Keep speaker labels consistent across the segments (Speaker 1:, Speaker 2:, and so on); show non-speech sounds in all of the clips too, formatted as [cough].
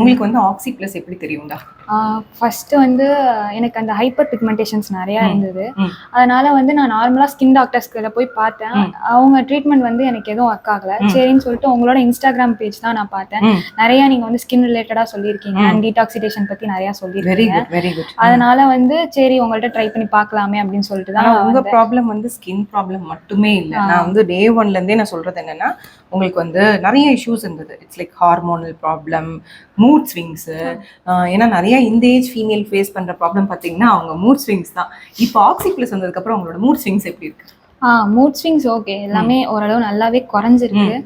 Speaker 1: உங்களுக்கு வந்து ஆக்சி பிளஸ் எப்படி தெரியும்டா
Speaker 2: ஃபர்ஸ்ட் வந்து எனக்கு அந்த ஹைப்பர் பிக்மெண்டேஷன்ஸ் நிறைய. இருந்தது. அதனால வந்து நான் நார்மலா ஸ்கின் டாக்டர்ஸ் கிட்ட போய் பார்த்தேன். அவங்க ட்ரீட்மெண்ட் வந்து எனக்கு எதுவும் ஒர்க் ஆகல. சரின்னு சொல்லிட்டு உங்களோட இன்ஸ்டாகிராம் பேஜ் தான் நான் பார்த்தேன். நிறைய நீங்க வந்து ஸ்கின் ரிலேட்டடா சொல்லியிருக்கீங்க. அண்ட் டீடாக்சிடேஷன் பத்தி நிறைய சொல்லியிருக்கீங்க அதனால வந்து சரி உங்கள்ட்ட ட்ரை பண்ணி பார்க்கலாமே அப்படின்னு சொல்லிட்டு தான்
Speaker 1: ஆனா உங்க
Speaker 2: வந்தேன்.
Speaker 1: ப்ராப்ளம் வந்து ஸ்கின் ப்ராப்ளம் மட்டுமே இல்ல. நான் வந்து டே ஒன்ல இருந்தே நான் சொல்றது என்னன்னா உங்களுக்கு வந்து நிறைய இஷ்யூஸ் இருந்தது it's like hormonal problem mood swings ஏன்னா நிறைய இந்த ஏஜ் ஃபீமேல் ஃபேஸ் பண்ற ப்ராப்ளம் பாத்தீங்கன்னா அவங்க மூட் ஸ்விங்ஸ் தான். இப்போ ஆக்சி பிளஸ் வந்ததுக்கு அப்புறம் உங்களோட மூட் ஸ்விங்ஸ் எப்படி இருக்கு?
Speaker 2: ஆ மூட் ஸ்விங்ஸ் ஓகே எல்லாமே ஓரளவு நல்லாவே குறைஞ்சிருக்கு.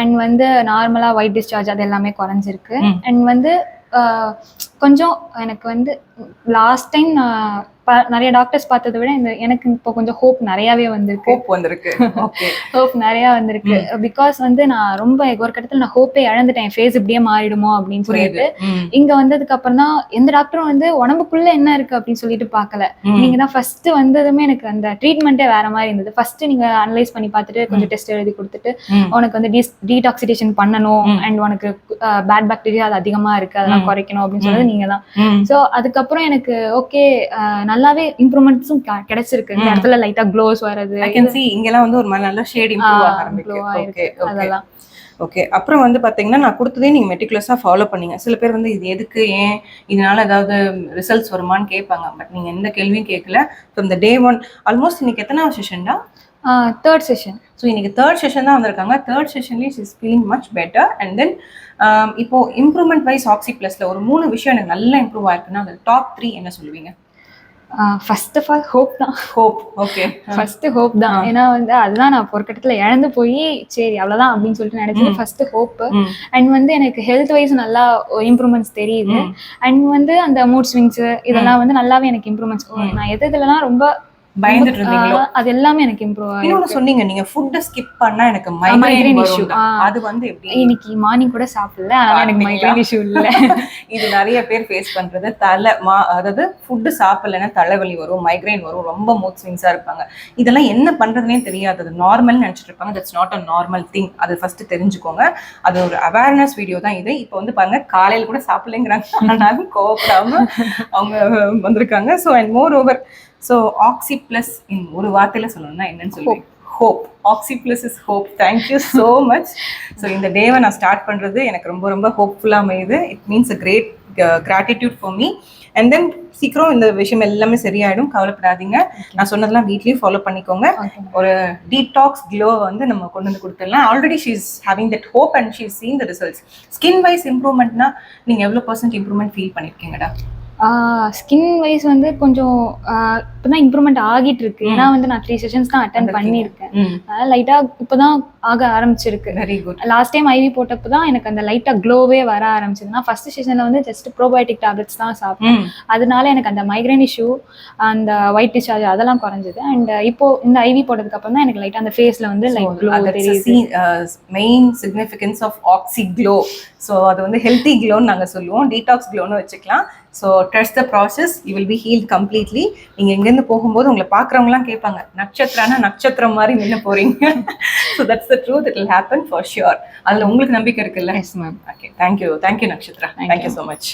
Speaker 2: அண்ட் வந்து நார்மலா ஒயிட் டிஸ்சார்ஜ் அது எல்லாமே குறைஞ்சிருக்கு. அண்ட் வந்து கொஞ்சம் எனக்கு வந்து லாஸ்ட் டைம் நான் நிறைய டாக்டர்ஸ் பார்த்ததை விட இந்த எனக்கு இப்போ கொஞ்சம் ஹோப் நிறையாவே வந்திருக்கு.
Speaker 1: Hope வந்திருக்கு.
Speaker 2: ஹோப் [laughs] நிறையா வந்திருக்கு. பிகாஸ் வந்து நான் ரொம்ப ஒரு கட்டத்தில் நான் ஹோப்பே இழந்துட்டேன். ஃபேஸ் இப்படியே மாறிடுமோ அப்படின்னு சொல்லிட்டு. இங்க வந்ததுக்கு அப்புறம் தான் எந்த டாக்டரும் வந்து உடம்புக்குள்ள என்ன இருக்கு அப்படின்னு சொல்லிட்டு பார்க்கல. நீங்க தான் ஃபர்ஸ்ட் வந்ததுமே எனக்கு அந்த ட்ரீட்மெண்ட்டே வேற மாதிரி இருந்தது. ஃபர்ஸ்ட் நீங்க அனலைஸ் பண்ணி பார்த்துட்டு கொஞ்சம் டெஸ்ட் எழுதி கொடுத்துட்டு. உனக்கு வந்து டீடாக்சிடேஷன் பண்ணணும். அண்ட் உனக்கு பேட் பாக்டீரியா அது அதிகமா இருக்கு அதெல்லாம். குறைக்கணும் அப்படின்னு சொன்னது நீங்க தான். ஸோ அதுக்கப்புறம் எனக்கு ஓகே நல்லாவே இம்ப்ரூவ்மெண்ட்ஸும் கிடைச்சிருக்கு. இந்த. இடத்துல லைட்டா க்ளோஸ்
Speaker 1: see இங்கெல்லாம் வந்து ஒரு மாதிரி நல்ல ஷேட் இம்ப்ரூவ் ஆக
Speaker 2: glow
Speaker 1: ஆரம்பிக்கும் ஓகே
Speaker 2: ஆயிருக்கு.
Speaker 1: ஓகே
Speaker 2: அதெல்லாம்.
Speaker 1: ஓகே அப்புறம் வந்து பாத்தீங்கன்னா நான் கொடுத்ததே நீங்க மெட்டிகுலஸா ஃபாலோ பண்ணீங்க. சில பேர் வந்து இது எதுக்கு ஏன் இதனால ஏதாவது ரிசல்ட்ஸ் வருமான்னு கேட்பாங்க. பட் நீங்க எந்த கேள்வியும் கேட்கல. From the day one almost இன்னைக்கு எத்தனை செஷன்டா
Speaker 2: தேர்ட் செஷன்
Speaker 1: ஸோ இன்னைக்கு தேர்ட் செஷன் தான் வந்திருக்காங்க. Third செஷன்லேயும் is feeling much better and then இப்போ இம்ப்ரூவ்மெண்ட் வைஸ் ஆக்சி பிளஸ்ல ஒரு மூணு விஷயம் எனக்கு நல்லா இம்ப்ரூவ் ஆயிருக்குன்னா அந்த டாப் த்ரீ என்ன சொல்லுவீங்க?
Speaker 2: ஃபர்ஸ்ட் ஆஃப் ஆல் ஹோப் தான்.
Speaker 1: ஹோப் ஓகே
Speaker 2: ஃபர்ஸ்ட் ஹோப் தான். ஏன்னா வந்து அதுதான் நான் ஒரு கட்டத்துல இழந்து போய் சரி அவ்வளவுதான் அப்படின்னு சொல்லிட்டு நினைச்சது ஃபர்ஸ்ட் ஹோப் அண்ட் வந்து எனக்கு ஹெல்த் வைஸ் நல்லா இம்ப்ரூவ்மெண்ட்ஸ் தெரியுது. அண்ட் வந்து அந்த மூட் ஸ்விங்ஸ் இதெல்லாம் வந்து நல்லாவே எனக்கு இம்ப்ரூவ்மெண்ட்ஸ் நான் எது இதுலலாம் ரொம்ப
Speaker 1: பயந்துட்டு இருந்தீங்களோ?
Speaker 2: அது எல்லாமே எனக்கு இம்ப்ரூவ் ஆகி
Speaker 1: இன்னொன்னு சொன்னீங்க நீங்க ஃபுட்டை ஸ்கிப் பண்ணா எனக்கு மைக்ரைன்
Speaker 2: ஆ.
Speaker 1: அது வந்து எப்படி?
Speaker 2: இன்னைக்கு மார்னிங் கூட சாப்பிடல அதனால எனக்கு? மைக்ரேன் இஷ்யூ இல்ல. [laughs]
Speaker 1: இது நிறைய பேர் ஃபேஸ் பண்றது. தலை மா அதாவது ஃபுட்டு சாப்பிடலைன்னா தலைவலி வரும் மைக்ரைன் வரும் ரொம்ப மூட் ஸ்விங்ஸா இருப்பாங்க. இதெல்லாம் என்ன பண்றதுனே தெரியாது. நார்மல் நினைச்சிட்டு இருப்பாங்க. That's not a normal thing அது ஃபர்ஸ்ட் தெரிஞ்சுக்கோங்க. அது ஒரு அவேர்னஸ் வீடியோ தான் இது. இப்போ வந்து பாருங்க காலையில கூட சாப்பிடலைங்கிறாங்க. ஆனாலும் கோவப்படாம அவங்க வந்திருக்காங்க. So and moreover so oxy plus ஒரு வார்த்தையில சொல்லணும்னா என்னன்னு சொல்லுவேன் hope oxy plus is hope thank you so much so இந்த டேவை நான் ஸ்டார்ட் பண்ணுறது எனக்கு ரொம்ப ரொம்ப ஹோப்ஃபுல்லாக அமையுது. It means a great gratitude for me and then சீக்கிரம் இந்த விஷயம் எல்லாமே சரியாயிடும். கவலைப்படாதீங்க. நான் சொன்னதெல்லாம் வீட்லயும் ஃபாலோ பண்ணிக்கோங்க. ஒரு டீடாக்ஸ் க்ளோ வந்து நம்ம கொண்டு வந்து கொடுத்துடலாம். Already she is having that hope and she seen the results skin wise இம்ப்ரூவ்மெண்ட்னா நீங்க எவ்வளவு பர்சன்ட் இம்ப்ரூவ்மெண்ட் ஃபீல் பண்ணிருக்கீங்கடா?
Speaker 2: ஸ்கின் வைஸ் வந்து கொஞ்சம் இப்பதான் இம்ப்ரூவ்மெண்ட் ஆகிட்டு இருக்கு ஏன்னா வந்து நான் த்ரீ செஷன்ஸ் தான் அட்டன் பண்ணியிருக்கேன். அதனால லைட்டா இப்பதான் ஆக ஆரம்பிச்சிருக்கு.
Speaker 1: Very good
Speaker 2: last time IV போட்டப்போ தான் எனக்கு அந்த லைட்டா க்ளோவே வர ஆரம்பிச்சது நான் ஃபர்ஸ்ட் செஷன்ல வந்து ஜஸ்ட் ப்ரோபயோட்டிக் டேப்லெட்ஸ் தான் சாப்பிட்டேன். அதனால எனக்கு அந்த மைக்ரைன் இஷ்யூ அந்த ஒயிட் டிஸ்சார்ஜ் அதெல்லாம் குறைஞ்சது. அண்ட் இப்போ இந்த ஐவி போட்டதுக்கு அப்புறம் தான் எனக்கு லைட்டா அந்த ஃபேஸ்ல வந்து லைட் க்ளோ தெரியுது.
Speaker 1: Main significance of oxy glow so அது வந்து ஹெல்த்தி க்ளோன்னு நாங்கள் சொல்லுவோம். டீடாக்ஸ் க்ளோன்னு வச்சுக்கலாம். So trust the process you will be heal completely நீங்கள் இங்கேருந்து போகும்போது உங்களை பார்க்குறவங்களாம் கேட்பாங்க நட்சத்திரம்னா நட்சத்திரம் மாதிரி நின்று போறீங்க. So that's the truth it will happen for sure அதில் உங்களுக்கு நம்பிக்கை இருக்குல்ல?
Speaker 2: Yes ma'am
Speaker 1: okay thank you thank you
Speaker 2: Thank
Speaker 1: thank you so much